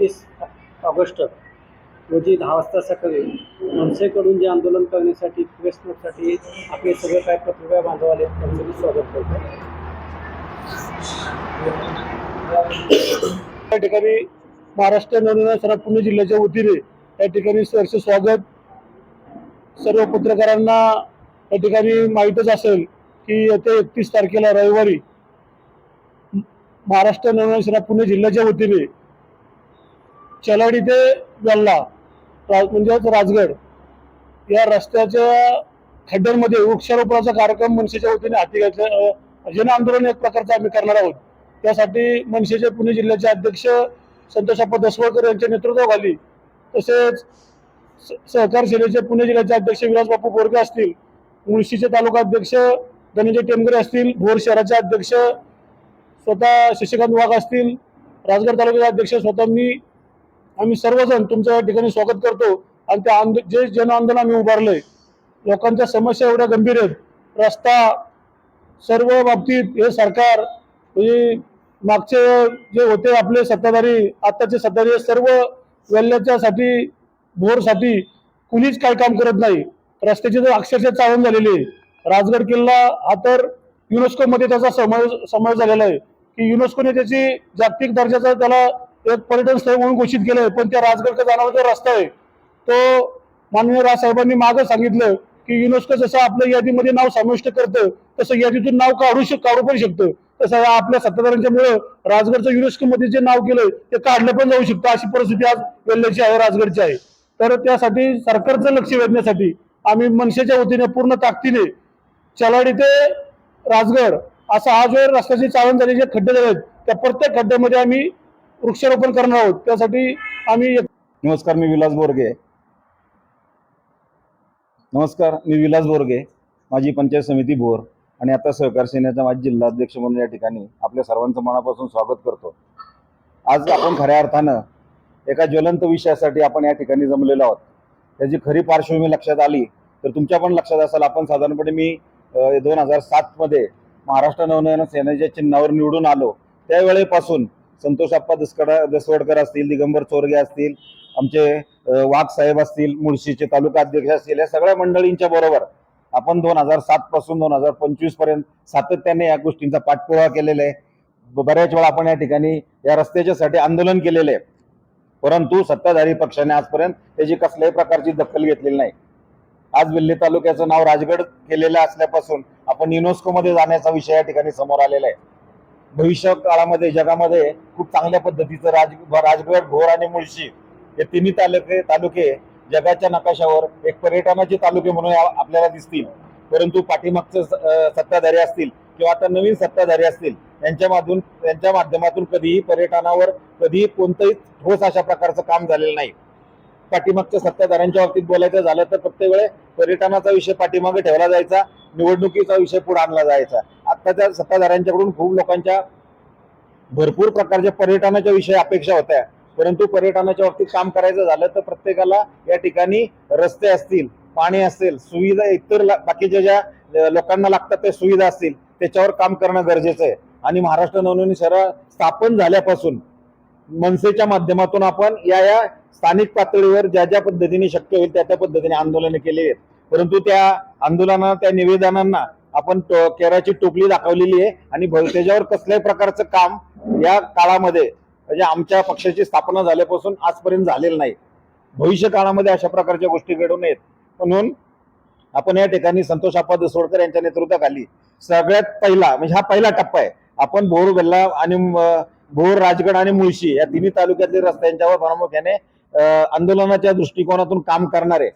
एकतीस ऑगस्ट रोजी दहा वाजता सकाळी मनसेकडून जे आंदोलन करण्यासाठी प्रेस नोटसाठी आपले सगळे काय पत्रकार बांधव आले त्यांचं मी स्वागत करतो. त्या ठिकाणी महाराष्ट्र नवनिर्माण सेना पुणे जिल्ह्याच्या वतीने या ठिकाणी सहर्ष स्वागत. सर्व पत्रकारांना या ठिकाणी माहीतच असेल की येत्या एकतीस तारखेला रविवारी महाराष्ट्र नवनिर्माण सेना पुणे जिल्ह्याच्या वतीने चलाडी ते वेल्ला म्हणजेच राजगड या रस्त्याच्या खड्ड्यांमध्ये वृक्षारोपणाचा कार्यक्रम मनसेच्या वतीने हाती घेतला जन आंदोलन एक प्रकारचं आम्ही करणार आहोत. त्यासाठी मनसेचे पुणे जिल्ह्याचे अध्यक्ष संतोषाप्पा दसवळकर यांच्या नेतृत्वाखाली तसेच स- सहकार सेनेचे पुणे जिल्ह्याचे अध्यक्ष विलास बापू बोरगे असतील मुळशीचे तालुका अध्यक्ष धनंजय टेमगरे असतील भोर शहराचे अध्यक्ष स्वतः शशिकांत वाघ असतील राजगड तालुक्याचे अध्यक्ष स्वतः मी आम्ही सर्वजण तुमचं या ठिकाणी स्वागत करतो. आणि त्या आंदो जे जन आंदोलन आम्ही उभारलंय लोकांच्या समस्या एवढ्या गंभीर आहेत. रस्ता सर्व बाबतीत हे सरकार म्हणजे मागचे जे होते आपले सत्ताधारी आत्ताचे सत्ताधारी सर्व वेल्ल्याच्यासाठी भोरसाठी कुणीच काही काम करत नाही. रस्त्याची तर अक्षरशः चालण झालेली आहे. राजगड किल्ला हा तर युनेस्कोमध्ये त्याचा समावेश समावेश झालेला आहे. की युनेस्कोने त्याची जागतिक दर्जाचा त्याला एक पर्यटन स्थळ म्हणून घोषित केलं पण त्या राजगडचा जाणारा जो रस्ता आहे तो माननीय राजसाहेबांनी मागं सांगितलं की युनेस्को जसं आपल्या यादीमध्ये नाव समाविष्ट करतं तसं यादीतून नाव काढू शक काढू पण शकतं. तसं आपल्या सत्ताधाऱ्यांच्यामुळे राजगडचं युनेस्कोमध्ये जे नाव केलंय ते काढलं पण जाऊ शकतं अशी परिस्थिती आज वेल्ल्याची आहे राजगडची आहे. तर त्यासाठी सरकारचं लक्ष वेधण्यासाठी आम्ही मनसेच्या वतीने पूर्ण ताकदीने चलाडी ते राजगड असा हा जो रस्त्याची चाळण झाले जे खड्डे झाले आहेत त्या प्रत्येक खड्ड्यामध्ये आम्ही वृक्षारोपण करणार आहोत. त्यासाठी आम्ही नमस्कार मी विलास बोरगे. नमस्कार मी विलास बोरगे माझी पंचायत समिती भोर आणि आता सहकार सेनेचा माझी जिल्हाध्यक्ष म्हणून या ठिकाणी आपल्या सर्वांचं मनापासून स्वागत करतो. आज आपण खऱ्या अर्थानं एका ज्वलंत विषयासाठी आपण या ठिकाणी जमलेलो आहोत. त्याची खरी पार्श्वभूमी लक्षात आली तर तुमच्या पण लक्षात असाल आपण साधारणपणे मी दोन हजार सातमध्ये महाराष्ट्र नवनयन सेनेच्या चिन्हावर निवडून आलो. त्यावेळेपासून संतोष आप्पा दसकडा दसवडकर असतील दिगंबर चोरगे असतील आमचे वाघ साहेब असतील मुळशीचे तालुका अध्यक्ष असतील या सगळ्या मंडळींच्या बरोबर आपण दोन हजार सात पासून दोन हजार पंचवीसपर्यंत सातत्याने या गोष्टींचा पाठपुरावा केलेला आहे. बऱ्याच वेळा आपण या ठिकाणी या रस्त्याच्यासाठी आंदोलन केलेले आहे. परंतु सत्ताधारी पक्षाने आजपर्यंत त्याची कसल्याही प्रकारची दखल घेतलेली नाही. आज विल्हे तालुक्याचं नाव राजगड केलेलं असल्यापासून आपण युनेस्कोमध्ये जाण्याचा विषय या ठिकाणी समोर आलेला आहे. भविष्य काळामध्ये जगामध्ये खूप चांगल्या पद्धतीचं राज राजगड भोर आणि मुळशी हे तिन्ही तालुके तालुके जगाच्या नकाशावर एक पर्यटनाचे तालुके म्हणून आपल्याला दिसतील. परंतु पाठीमागचं स- सत्ताधारी असतील किंवा आता नवीन सत्ताधारी असतील यांच्यामधून त्यांच्या माध्यमातून कधीही पर्यटनावर कधीही कोणतंही ठोस अशा प्रकारचं काम झालेलं नाही. पाठीमागच्या सत्ताधाऱ्यांच्या बाबतीत बोलायचं झालं तर प्रत्येक वेळे पर्यटनाचा विषय पाठीमागे ठेवला जायचा निवडणुकीचा विषय पुढे आणला जायचा. आत्ताच्या सत्ताधाऱ्यांच्याकडून खूप लोकांच्या भरपूर प्रकारच्या पर्यटनाच्या विषयी अपेक्षा होत्या. परंतु पर्यटनाच्या बाबतीत काम करायचं झालं तर प्रत्येकाला या ठिकाणी रस्ते असतील पाणी असेल सुविधा इतर ला- बाकीच्या ज्या लोकांना लागतात त्या सुविधा असतील त्याच्यावर काम करणं गरजेचं आहे. आणि महाराष्ट्र नवनवीन शहर स्थापन झाल्यापासून मनसेच्या माध्यमातून आपण या या स्थानिक पातळीवर ज्या ज्या पद्धतीने शक्य होईल त्या त्या पद्धतीने आंदोलन केले आहेत. परंतु त्या आंदोलना त्या निवेदनांना आपण केराची टोपली दाखवलेली आहे आणि भव- त्याच्यावर कसल्याही प्रकारचं काम या काळामध्ये म्हणजे आमच्या पक्षाची स्थापना झाल्यापासून आजपर्यंत झालेलं नाही. भविष्य काळामध्ये अशा प्रकारच्या गोष्टी घडू नयेत. म्हणून आपण या ठिकाणी संतोष आप्पा दसोडकर यांच्या नेतृत्वाखाली सगळ्यात पहिला म्हणजे हा पहिला टप्पा आहे. आपण भोर वेल्ला आणि भोर राजगड आणि मुळशी या तिन्ही तालुक्यातील रस्त्यांच्यावर प्रामुख्याने आंदोलनाच्या दृष्टिकोनातून काम करणार. आहे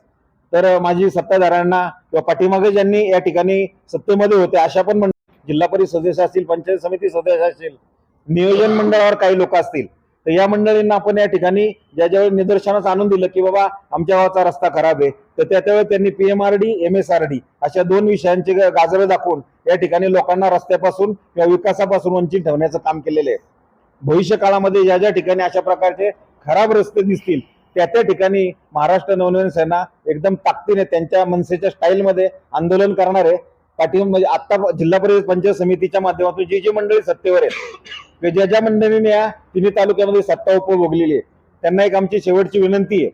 तर माझी सत्ताधाऱ्यांना किंवा पाठीमागे ज्यांनी या ठिकाणी सत्तेमध्ये होते अशा पण मंडळ जिल्हा परिषद सदस्य असतील पंचायत समिती सदस्य असतील नियोजन मंडळावर काही लोक असतील तर या मंडळींना आपण या ठिकाणी ज्या ज्यावेळी निदर्शनास आणून दिलं की बाबा आमच्या गावाचा रस्ता खराब आहे तर त्या त्यावेळी त्यांनी PMRD M S R D अशा दोन विषयांची गाजरं दाखवून या ठिकाणी लोकांना रस्त्यापासून किंवा विकासापासून वंचित ठेवण्याचं काम केलेलं आहे. भविष्य काळामध्ये ज्या ज्या ठिकाणी अशा प्रकारचे खराब रस्ते दिसतील त्या त्या ठिकाणी महाराष्ट्र नवनवीन सेना एकदम ताकदीने त्यांच्या मनसेच्या स्टाईलमध्ये आंदोलन करणार आहे. पाठी म्हणजे आता जिल्हा परिषद पंचायत समितीच्या माध्यमातून जी जी मंडळी सत्तेवर आहेत किंवा ज्या ज्या मंडळींनी या तिन्ही तालुक्यामध्ये सत्ता उपभोगलेली आहे त्यांना एक आमची शेवटची विनंती आहे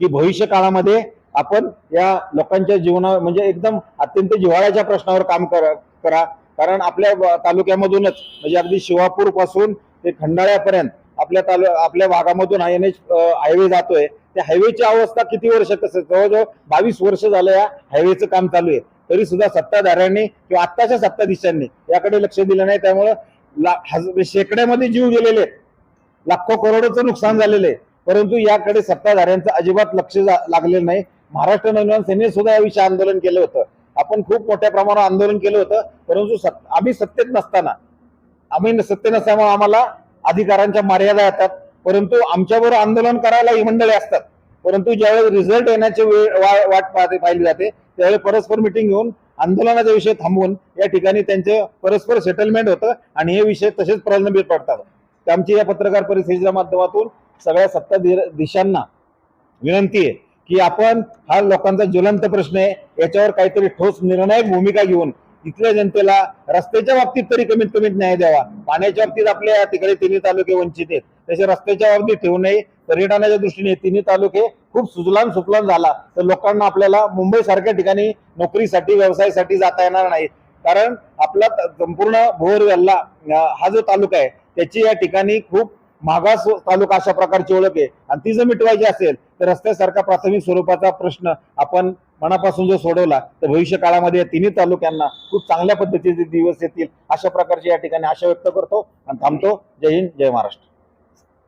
की भविष्य काळामध्ये आपण या लोकांच्या जीवनावर म्हणजे एकदम अत्यंत जिव्हाळ्याच्या प्रश्नावर काम करा करा. कारण आपल्या तालुक्यामधूनच म्हणजे अगदी शिवापूरपासून ते खंडाळ्यापर्यंत आपल्या तालु आपल्या भागामधून आय एन एच हायवे जातोय. त्या हायवेची अवस्था किती वर्ष कसं जवळजवळ बावीस वर्ष झालं या हायवेचं काम चालू आहे. तरी सुद्धा सत्ताधाऱ्यांनी किंवा आत्ताच्या सत्ताधीशांनी याकडे लक्ष दिलं नाही. त्यामुळं शेकड्यामध्ये जीव गेलेले आहेत. लाखो करोडचं नुकसान झालेलं आहे. परंतु याकडे सत्ताधाऱ्यांचं अजिबात लक्ष जा- लागलेलं नाही. महाराष्ट्र नवनिर्माण सेनेने सुद्धा याविषयी आंदोलन केलं होतं. आपण खूप मोठ्या प्रमाणावर आंदोलन केलं होतं. परंतु आम्ही सत्तेत नसताना आम्ही सत्ते नसल्यामुळे आम्हाला अधिकारांच्या मर्यादा येतात. परंतु आमच्याबरोबर आंदोलन करायला ही मंडळी असतात. परंतु ज्यावेळेस रिझल्ट येण्याची वेळ वा- वाट पाहते पाहिली जाते त्यावेळी परस्पर मिटिंग घेऊन आंदोलनाचा विषय थांबवून या ठिकाणी त्यांचे परस्पर सेटलमेंट होतं आणि हे विषय तसेच प्रलंबित पडतात. तर आमची या पत्रकार परिषदेच्या माध्यमातून सगळ्या सत्ता दिशांना विनंती आहे की आपण हा लोकांचा ज्वलंत प्रश्न आहे. याच्यावर काहीतरी ठोस निर्णायक भूमिका घेऊन इथल्या जनतेला रस्त्याच्या बाबतीत तरी कमीत कमी न्याय द्यावा. पाण्याच्या बाबतीत आपल्या तिकडे तिन्ही तालुके वंचित आहेत. तसे रस्त्याच्या बाबतीत ठेवू नये पर्यटनाच्या दृष्टीने तिन्ही तालुके खूप सुजलाम सुफलाम झाला. तर लोकांना आपल्याला मुंबई सारख्या ठिकाणी नोकरीसाठी व्यवसायासाठी जाता येणार नाही. कारण आपला संपूर्ण भोरवेल्ला अं, हा जो तालुका आहे त्याची या ठिकाणी खूप मागास तालुका अशा प्रकारची ओळख आहे. आणि ती जर मिटवायची असेल तर रस्त्यासारखा प्राथमिक स्वरूपाचा प्रश्न आपण मनापासून जो सोडवला तर भविष्य काळामध्ये या तिन्ही तालुक्यांना खूप चांगल्या पद्धतीचे दिवस येतील अशा प्रकारची या ठिकाणी आशा व्यक्त करतो आणि थांबतो. जय हिंद जय महाराष्ट्र.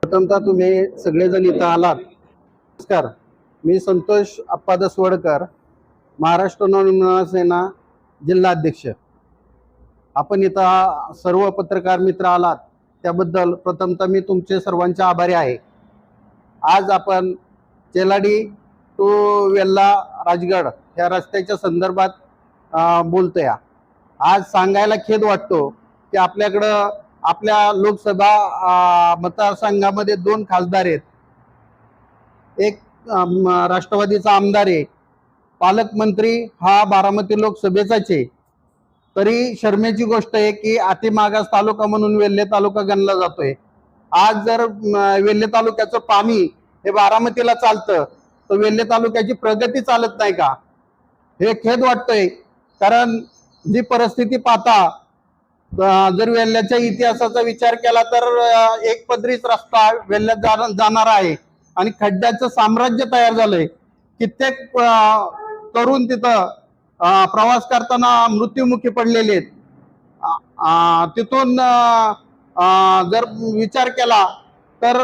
प्रथमतः तुम्ही सगळेजण इथं आलात. नमस्कार. मी संतोष अप्पा दसवडकर महाराष्ट्र नवनिर्माण सेना जिल्हाध्यक्ष. आपण इथं सर्व पत्रकार मित्र आलात त्याबद्दल प्रथमतः मी तुमचे सर्वांचे आभारी आहे. आज आपण चेलाडी टू वेल्ला राजगड या रस्त्याच्या संदर्भात बोलतोय आज सांगायला खेद वाटतो की आपल्याकडं आपल्या लोकसभा मतदारसंघामध्ये दोन खासदार आहेत. एक राष्ट्रवादीचा आमदार आहे. पालकमंत्री हा बारामती लोकसभेचाच आहे. तरी शर्मेची गोष्ट आहे की अतिमागास तालुका म्हणून वेल्हे तालुका गणला जातोय. आज जर वेल्हे तालुक्याचं पाणी हे बारामतीला चालतं तर वेल्हे तालुक्याची प्रगती चालत नाही का? हे खेद वाटतंय. कारण जी परिस्थिती पाहता जर वेल्ह्याच्या इतिहासाचा विचार केला तर एक पदरीच रस्ता वेल्ह्यात जाणार जाणारा आहे. आणि खड्ड्याचं साम्राज्य तयार झालंय. कित्येक तरुण तिथं प्रवास करताना मृत्युमुखी पडलेले आहेत. तिथून जर विचार केला तर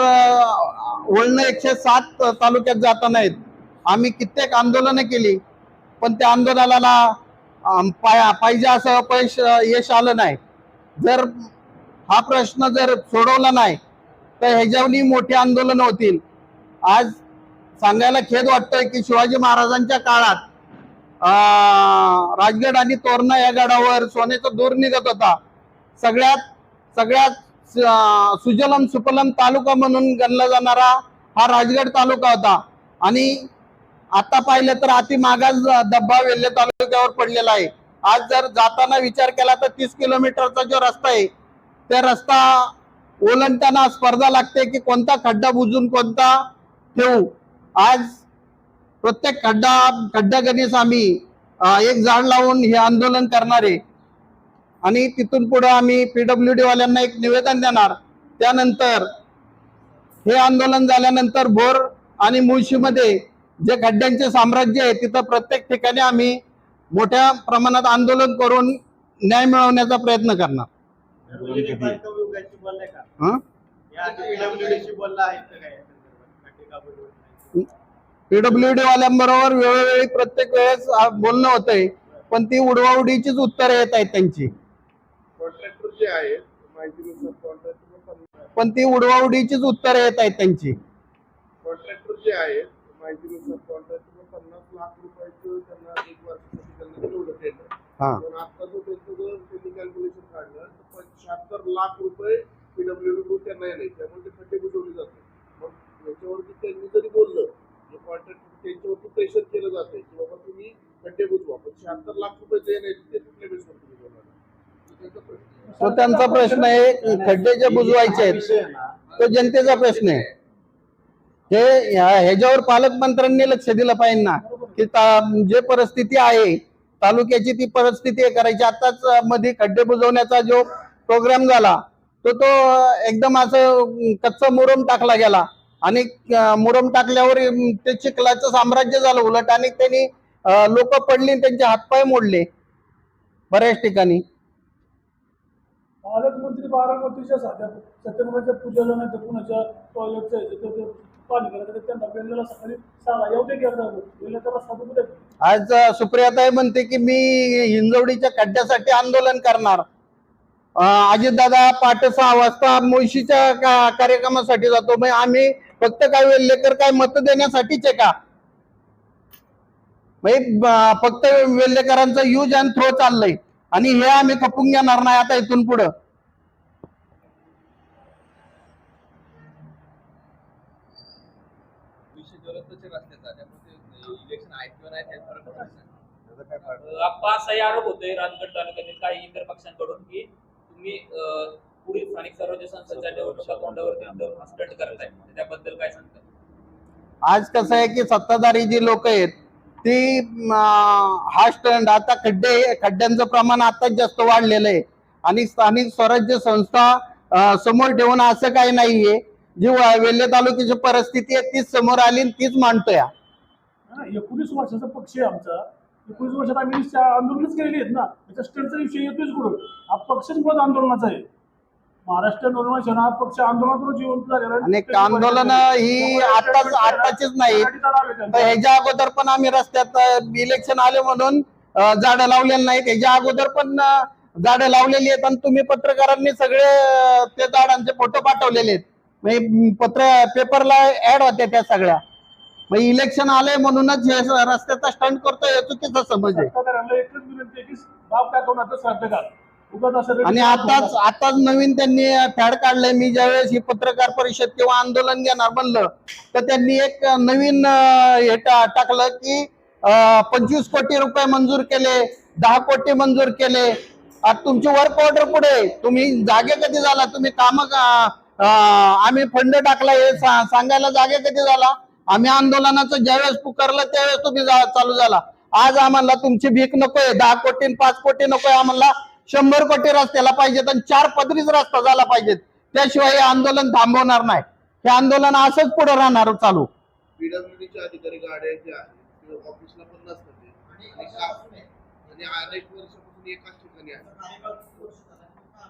वळणं एकशे सात तालुक्यात जाताना आहेत. आम्ही कित्येक आंदोलनं केली पण त्या आंदोलनाला पाहिजे असं अपयश यश आलं नाही. जर हा प्रश्न जर सोडवला नाही तर ह्याच्यावरही मोठी आंदोलन होतील. आज सांगायला खेद वाटतोय की शिवाजी महाराजांच्या काळात राजगड आणि तोरणा या गडावर सोन्याचा दूर निघत होता. सगळ्यात सगळ्यात सुजलम सुपलम तालुका म्हणून गणला जाणारा हा राजगड तालुका होता. आणि आता पाहिलं तर अति मागास डब्बा वेल्हे तालुक्यावर पडलेला आहे. आज जर जाताना विचार केला तर तीस किलोमीटरचा जो रस्ता आहे त्या रस्ता ओलांडताना स्पर्धा लागते की कोणता खड्डा बुजून कोणता ठेवू? आज प्रत्येक खड्डा खड्डा गणेश आम्ही एक झाड लावून हे आंदोलन करणार. आहे आणि तिथून पुढे आम्ही पीडब्ल्यू डी वाल्यांना एक निवेदन देणार. त्यानंतर हे आंदोलन झाल्यानंतर भोर आणि मुळशीमध्ये जे खड्ड्यांचे साम्राज्य आहे तिथं प्रत्येक ठिकाणी आम्ही मोठ्या प्रमाणात आंदोलन करून न्याय मिळवण्याचा प्रयत्न करणार. हं? पीडब्ल्यू डी वाल्यांबरोबर वेळोवेळी प्रत्येक वेळेस बोलणं होतंय पण ती उडवाउडीचीच उत्तरं येत आहेत त्यांची. कॉन्ट्रॅक्टर जे आहेत माहितीनुसार कॉन्ट्रॅक्टर पण ती उडवाउडीचीच उत्तरं येत आहेत त्यांची. कॉन्ट्रॅक्टर जे आहेत माहितीनुसार कॉन्ट्रॅक्टर पन्नास लाख रुपयाचं त्यांना एक वर्षासाठी त्यांना ठेवलं टेंडर हा. पण आता जो त्यांचं जर त्यांनी कॅल्क्युलेशन काढलं तर पंच्याहत्तर लाख रुपये पीडब्ल्यू त्यांना येणार त्यामुळे ते खड्डे बुजवले जाते मग याच्यावरती त्यांनी जरी बोललं जे कॉन्ट्रॅक्टर त्यांच्यावरती प्रेशर केलं जाते की बाबा तुम्ही खड्डे बुजवा. पण शहात्तर लाख रुपये जे नाही ते कुठल्या बेसवर तुम्ही बोलणार तो त्यांचा प्रश्न आहे खड्डे जे बुजवायचे आहेत. तो जनतेचा प्रश्न आहे. हे ह्याच्यावर पालकमंत्र्यांनी लक्ष दिलं पाहिजे ना की जे परिस्थिती आहे तालुक्याची ती परिस्थिती करायची. आताच मध्ये खड्डे बुजवण्याचा जो प्रोग्राम झाला तो तो एकदम असं कच्चा मुरम टाकला गेला. आणि मुरम टाकल्यावर ते चिखलाचं साम्राज्य झालं उलट आणि त्यांनी लोक पडली आणि त्यांचे हातपाय मोडले. बऱ्याच ठिकाणी. पालकमंत्री बारामतीच्या साध्या सत्यनारायणच्या पूजेला नाही तर कुणाच्या टॉयलेटचं ते पाणी करायचं त्यांना वेळेला सकाळी येऊ दे त्याला साधू आज सुप्रियाताई म्हणते की मी हिंजवडीच्या खड्ड्यासाठी आंदोलन करणार. अजितदादा पाठ सहा वाजता मुळशीच्या कार्यक्रमासाठी जातो. मग आम्ही फक्त काय वेल्लेकर काय मत देण्यासाठीच आहे का? म्हणजे फक्त वेल्लेकरांचा यूज अँड थ्रो चाललंय. आणि हे आम्ही खपून घेणार नाही आता इथून पुढं. आरोप होतोय तालुक्यातील काही इतर पक्षांकडून की तुम्ही पुढील स्थानिक स्वराज्य संस्थेच्या निवडणुका तोंडावरती करताय. त्याबद्दल काय सांगताय आज कसं आहे की सत्ताधारी जी लोक आहेत ती हा स्टँड आता खड्डे खड्ड्यांचं प्रमाण आताच जास्त वाढलेलं आहे. आणि स्थानिक स्वराज्य संस्था समोर ठेवून असं काही नाहीये. जी वेल्हे तालुक्याची परिस्थिती आहे तीच समोर आली तीच मांडतोय एकोणीस वर्षाचा पक्ष आहे आमचा. एकोणीस वर्षात आम्ही आंदोलनच केलेली आहेत ना. त्याच्या स्टँडचा विषय येतोच कुठून? हा पक्षच मुळात आंदोलनाचा आहे. महाराष्ट्र नवनिर्माण सेना पक्ष आंदोलनातून जिवंत झालेला आहे. आणि आंदोलन ही आताच आताचीच नाही. तर. ह्याच्या अगोदर पण आम्ही रस्त्यात इलेक्शन आले म्हणून झाडं लावलेली नाहीत. ह्याच्या अगोदर पण झाडं लावलेली आहेत आणि तुम्ही पत्रकारांनी सगळे ते झाडांचे फोटो पाठवलेले आहेत. म्हणजे पत्र पेपरला ऍड होत्या त्या सगळ्या. मग इलेक्शन आलंय म्हणूनच हे रस्त्याचा स्टंट करतोय चुकीचा समज आहे. एकच विनंती की श्राद्ध आणि आताच आताच नवीन त्यांनी फॅड काढलंय मी ज्यावेळेस ही पत्रकार परिषद किंवा आंदोलन घेणार म्हणलं तर त्यांनी एक नवीन हे टाकलं की पंचवीस कोटी रुपये मंजूर केले दहा कोटी मंजूर केले. आता तुमची वर्क ऑर्डर पुढे. तुम्ही जागे कधी झाला? तुम्ही काम आम्ही फंड टाकला हे सांगायला जागे कधी झाला? आम्ही आंदोलनाचं ज्यावेळेस पुकारलं त्यावेळेस तुम्ही चालू झाला. आज आम्हाला तुमची भीक नकोय दहा कोटी पाच कोटी नकोय आम्हाला. शंभर कोटी रस्त्याला पाहिजेत आणि चार पदरीच रस्ता झाला पाहिजेत. त्याशिवाय हे आंदोलन थांबवणार नाही. हे आंदोलन असंच पुढे राहणार चालू. पीडब्ल्यूडीचे अधिकारी गाड्या ज्या आहेत ते ऑफिसला पण नसतात ते. आणि का- आणि अनेक वर्षापासून एकाच ठिकाणी आहे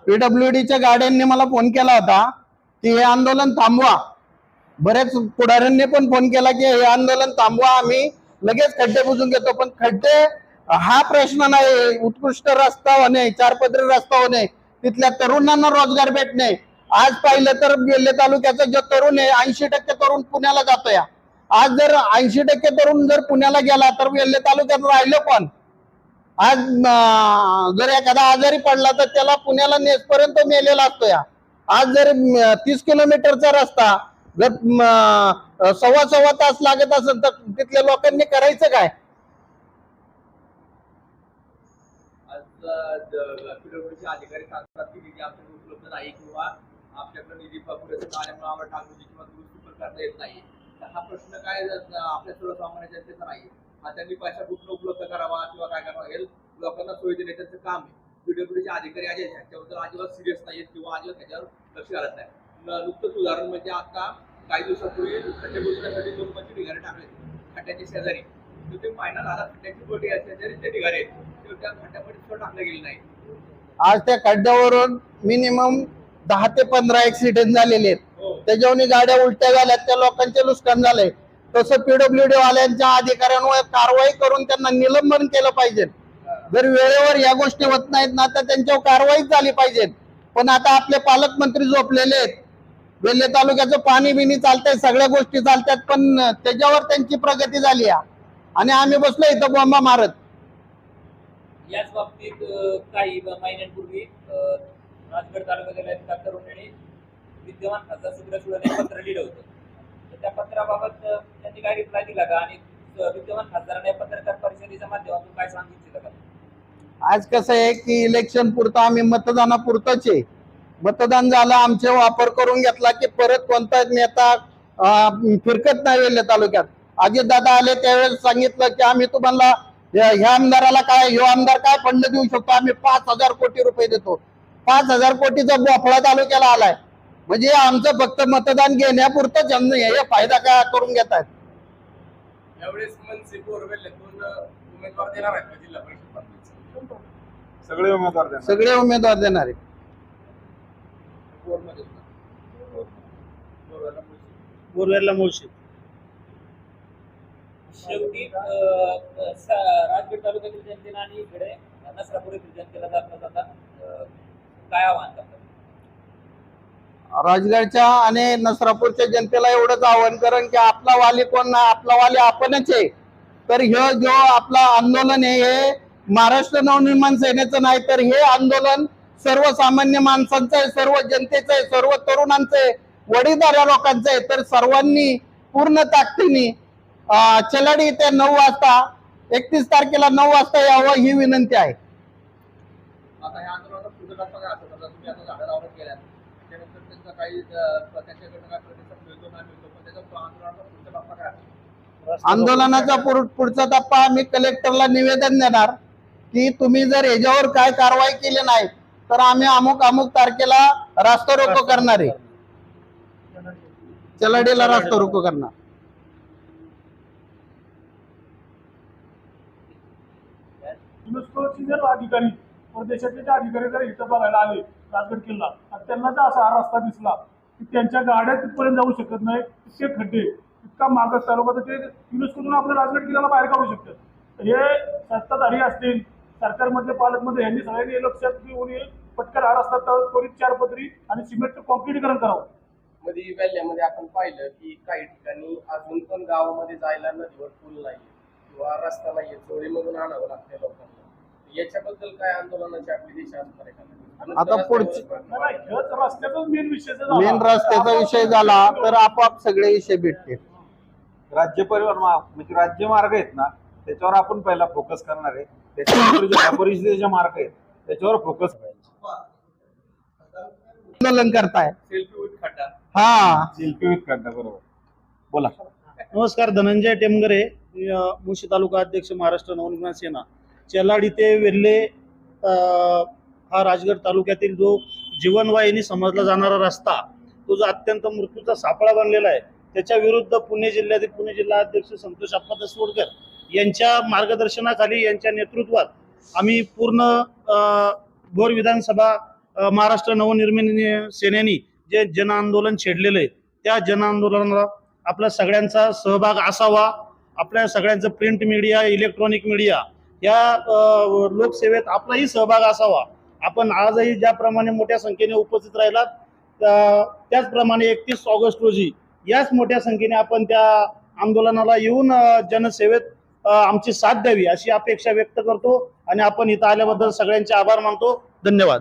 पीडब्ल्यूडीच्या गाड्यांनी मला फोन केला होता की हे आंदोलन थांबवा. बरेच पुढाऱ्यांनी पण फोन केला की हे आंदोलन थांबवा. आम्ही लगेच खड्डे बुजून घेतो. पण खड्डे हा प्रश्न नाही. उत्कृष्ट रस्ता होणे चारपदरी रस्ता होणे तिथल्या तरुणांना रोजगार भेटणे. आज पाहिलं तर वेल्हे तालुक्याचा जो तरुण आहे ऐंशी टक्के तरुण पुण्याला जातोय. आज जर ऐंशी टक्के तरुण जर पुण्याला गेला तर वेल्हे तालुक्यात राहिलं पण आज जर एखादा आजारी पडला तर त्याला पुण्याला नेसपर्यंत मेलेला असतो या आज जर तीस किलोमीटरचा रस्ता जर सव्वा सव्वा तास लागत असेल तर तिथल्या लोकांनी करायचं काय आज पीडब्ल्यूडीचे अधिकारी सांगतात की निधी आमच्याकडे उपलब्ध नाही किंवा आपल्याकडे निधी पुरेसा न आल्यामुळे आम्हाला डागडुजी किंवा दुरुस्ती पण करता येत नाही. तर हा प्रश्न काय आपल्या सर्वसामान्य जनतेचा नाही. हा त्यांनी पैसा कुठून उपलब्ध करावा किंवा काय करावा हे लोकांना सोयी देणे त्यांचं काम आहे. पीडब्ल्यूडीचे अधिकारी आहेत ह्याच्याबद्दल अजिबात सिरियस नाहीत किंवा अजिबात त्याच्यावर लक्ष घालत नाही. नुकतंच उदाहरण म्हणजे आता काही दिवसापूर्वी खड्डे बुजण्यासाठी दोन पंचवीस ढिगारे टाकले खड्ड्याचे शेजारी. तर ते फायनल आला खड्ड्याची बोटी तरी ते ढिगारे आहेत. आज त्या खड्ड्यावरून मिनिमम दहा ते पंधरा ऍक्सिडेंट झालेले आहेत. हो. त्याच्यावर गाड्या उलट्या झाल्यात त्या लोकांचे नुकसान झालंय. तसं पीडब्ल्यूडी वाल्यांच्या अधिकाऱ्यांवर कारवाई करून त्यांना निलंबन केलं पाहिजे. जर वेळेवर या गोष्टी होत नाहीत ना तर त्यांच्यावर कारवाईच झाली पाहिजे. पण आता आपले पालकमंत्री झोपलेले आहेत. वेल्हे तालुक्याचं पाणी बिनी चालतंय सगळ्या गोष्टी चालतात पण त्याच्यावर त्यांची प्रगती झाली. आणि आम्ही बसलो इथं बॉम्बा मारत. याच बाबतीत काही महिन्यांपूर्वी राजगड तालुक्यातील एका तरुणाने विद्यमान खासदार सुधीर सुळे पत्र लिहिलं होतं. तर त्या पत्राबाबत त्यांनी काय रिप्लाय दिला का? आणि विद्यमान खासदाराने पत्रकार परिषदेच्या माध्यमातून काय सांगितलं का? आज कसं आहे की इलेक्शन पुरतं आम्ही मतदानापुरतच आहे. मतदान झालं आमचे वापर करून घेतला की परत कोणता नेता फिरकत नाही वेल्हे तालुक्यात. अजितदादा आले त्यावेळेस सांगितलं की आम्ही तुम्हाला ह्या ह्या आमदाराला काय ह्यो आमदार काय फंड देऊ शकतो? आम्ही पाच हजार कोटी रुपये देतो. पाच हजार कोटीचा बोफळा तालुक्याला आलाय. म्हणजे आमचं फक्त मतदान घेण्यापुरतं जन हे फायदा काय करून घेत आहेत? सगळे उमेदवार देणार. सगळे उमेदवार देणार आहेत. मुळशी. बोरवेरला मुळशी शेवटी राजगड तालुक्यातील जनतेला आणि इकडे नसरापूर येथील जनतेला जाता जाता काय आव्हान करतात? राजगडच्या आणि नसरापूरच्या जनतेला एवढंच आव्हान करण की आपला वाली कोण आपला वाली आपणच आहे. तर हे जो आपला आंदोलन आहे हे महाराष्ट्र नवनिर्माण सेनेचं नाही तर हे आंदोलन सर्वसामान्य माणसांचं आहे सर्व जनतेचं आहे सर्व तरुणांचं आहे वडीलधाऱ्या लोकांचं आहे. तर सर्वांनी पूर्ण ताकदीने चलाडी ते नऊ वाजता. एकतीस तारखेला नऊ वाजता यावं ही विनंती आहे. आंदोलनाचा पुढचा टप्पा आम्ही कलेक्टरला निवेदन देणार की तुम्ही जर याच्यावर काय कारवाई केली नाही तर आम्ही अमुक अमुक तारखेला रास्ता रोको करणार आहे. चलाडीला रास्ता रोको करणार. युनेस्कोचे जर अधिकारी परदेशातले जे अधिकारी जर इथं बघायला आले राजगड किल्ला आणि त्यांना जर असा हा रस्ता दिसला की त्यांच्या गाड्या तिथपर्यंत जाऊ शकत नाही इतके खड्डे इतका मागास तालुका तर ते युनेस्कोतून आपल्या राजगड किल्ल्याला बाहेर काढू शकतात. हे सत्ताधारी असतील सरकारमधले पालकमंत्री यांनी सगळ्यांनी हे लक्षात घेऊन हे पटकन हा रस्ता तर त्वरित चार पदरी आणि सिमेंटचं कॉन्क्रीटीकरण करावं. मध्ये वेल्ल्यामध्ये आपण पाहिलं की काही ठिकाणी अजून पण गावामध्ये जायला नदीवर पूल नाही किंवा रस्ता नाहीये चोळीमधून आणावं लागते लोकांना. याच्याबद्दल काय आंदोलनाची आपली दिशा असणार आहे? का? आता पुढची- नाही, हेच रस्त्याचाच मेन विषय झाला. मेन रस्त्याचा विषय झाला तर आपोआप सगळे विषय भेटतील. राज्य परिवहन मा- म्हणजे राज्य मार्ग आहेत ना त्याच्यावर आपण पहिला फोकस करणार आहे. त्याच्यानंतर जिल्हा परिषदेचे मार्ग आहेत त्याच्यावर फोकस आंदोलन करताय. सेल्फी विथ खड्डा. हा. शिल्पी विथ करता बरोबर. बोला. नमस्कार धनंजय टेमगरे. मी, अ, मुळशी तालुका अध्यक्ष महाराष्ट्र नवनिर्माण सेना. चेलाडी ते वेल्हे हा राजगड तालुक्यातील जो जीवनवाहिनी समजला जाणारा रस्ता तो जो अत्यंत मृत्यूचा सापळा बनलेला आहे त्याच्या विरुद्ध पुणे जिल्ह्यातील पुणे जिल्हा अध्यक्ष संतोष अप्पा दसवडकर यांच्या मार्गदर्शनाखाली यांच्या नेतृत्वात आम्ही पूर्ण भोर विधानसभा महाराष्ट्र नवनिर्माण सेनेनी जे जन आंदोलन छेडलेलं आहे त्या जन आंदोलनाला आपला सगळ्यांचा सहभाग असावा. आपल्या सगळ्यांचं प्रिंट मीडिया इलेक्ट्रॉनिक मीडिया या लोकसेवेत आपलाही सहभाग असावा. आपण आजही ज्याप्रमाणे मोठ्या संख्येने उपस्थित राहिलात त्याचप्रमाणे एकतीस ऑगस्ट रोजी याच मोठ्या संख्येने आपण त्या आंदोलनाला येऊन जनसेवेत आमची साथ द्यावी अशी अपेक्षा व्यक्त करतो. आणि आपण इथं आल्याबद्दल सगळ्यांचे आभार मानतो. धन्यवाद.